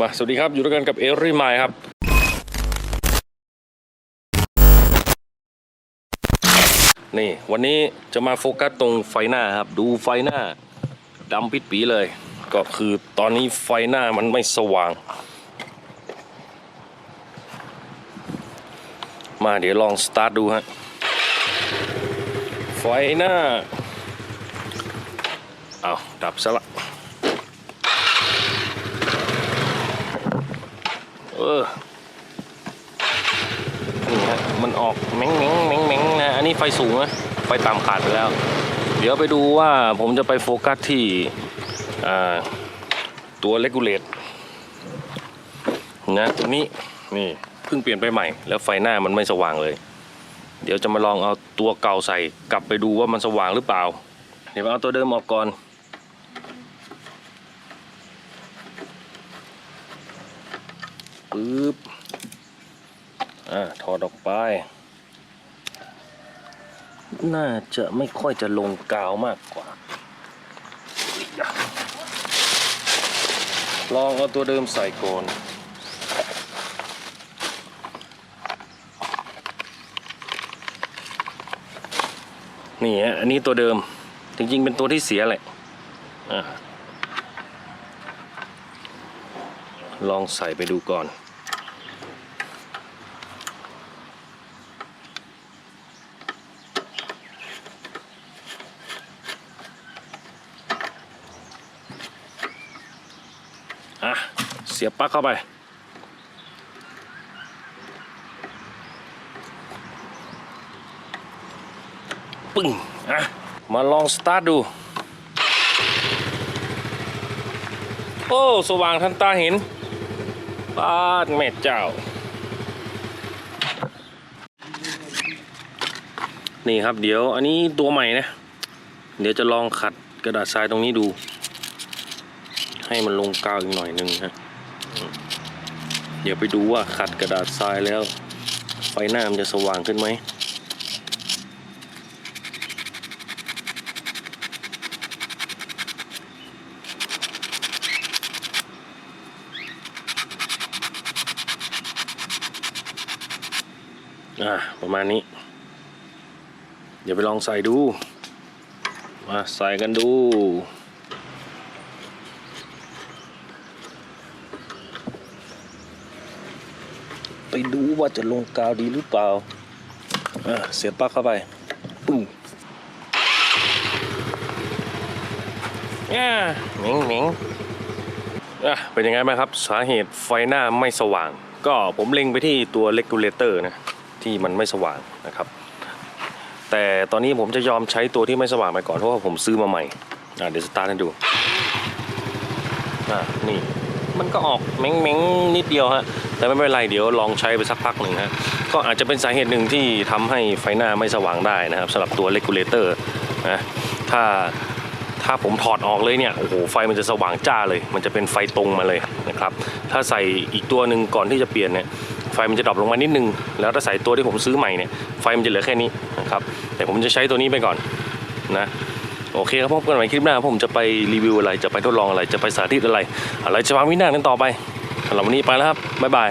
มาสวัสดีครับ อยู่ด้วยกันกับเอรี่ไมครับ นี่วันนี้จะมาโฟกัสตรงไฟหน้าครับ ดูไฟหน้าดำปิดปีเลย ก็คือตอนนี้ไฟหน้ามันไม่สว่าง มาเดี๋ยวลองสตาร์ทดูฮะไฟหน้าเอาดับซะละ ออนี่ฮะมันออกแมงแมงแมงแมงนะอันนี้ไฟสูงนะไฟต่ำขาดไปแล้ว เดี๋ยวไปดูว่าผมจะไปโฟกัสที่ตัวเลกูเลตนะตัวนี้นี่เพิ่งเปลี่ยนไปใหม่ แล้วไฟหน้ามันไม่สว่างเลย เดี๋ยวจะมาลองเอาตัวเก่าใส่กลับไปดูว่ามันสว่างหรือเปล่า เดี๋ยวเอาตัวเดิมออกก่อน ปึ๊บอ่าถอดออกไป น่าจะไม่ค่อยจะลงกาวมากกว่า ลองเอาตัวเดิมใส่ก่อนนี่ฮะอันนี้ตัวเดิม จริงๆ เป็นตัวที่เสียแหละอะ ลองใส่ไปดูก่อน อะ เสียบปลั๊กเข้าไป ปึ้ง อะ มาลองสตาร์ทดูโอ้ สว่างทันตาเห็น ปาดแม่เจ้า นี่ครับเดี๋ยวอันนี้ตัวใหม่นะ เดี๋ยวจะลองขัดกระดาษทรายตรงนี้ดู ให้มันลงกาวอีกหน่อยหนึงฮะเดี๋ยวไปดูว่าขัดกระดาษทรายแล้ว ไฟหน้ามันจะสว่างขึ้นไหม อะประมาณนี้ เดี๋ยวไปลองใส่ดู มาใส่กันดูไปดูว่าจะลงกาวดีหรือเปล่าอะเสียบปลั๊กเข้าไปปุ้งอ่าเหม็งเหม็งอะเป็นยังไงบ้างครับ สาเหตุไฟหน้าไม่สว่าง ก็ผมเล็งไปที่ตัวเลกูเลเตอร์นะ ที่มันไม่สว่างนะครับ แต่ตอนนี้ผมจะยอมใช้ตัวที่ไม่สว่างไปก่อนเพราะว่าผมซื้อมาใหม่เดี๋ยวสตาร์ทให้ดูนี่มันก็ออกเม้งเม้งๆนิดเดียวฮะแต่ไม่เป็นไรเดี๋ยวลองใช้ไปสักพักหนึ่งฮะก็อาจจะเป็นสาเหตุหนึ่งที่ทำให้ไฟหน้าไม่สว่างได้นะครับสำหรับตัวเลกูเลเตอร์นะถ้าถ้าผมถอดออกเลยเนี่ยโอ้โหไฟมันจะสว่างจ้าเลย มันจะเป็นไฟตรงมาเลยนะครับ ถ้าใส่อีกตัวหนึ่งก่อนที่จะเปลี่ยนเนี่ย ไฟมันจะดรอปลงมานิดนึง แล้วถ้าใส่ตัวที่ผมซื้อใหม่เนี่ยไฟมันจะเหลือแค่นี้นะครับแต่ผมจะใช้ตัวนี้ไปก่อนนะโอเคครับพบกันใหม่คลิปหน้าผมจะไปรีวิวอะไรจะไปทดลองอะไรจะไปสาธิตอะไร อะไรจะพาวินากันต่อไปสำหรับวันนี้ไปแล้วครับบ๊ายบาย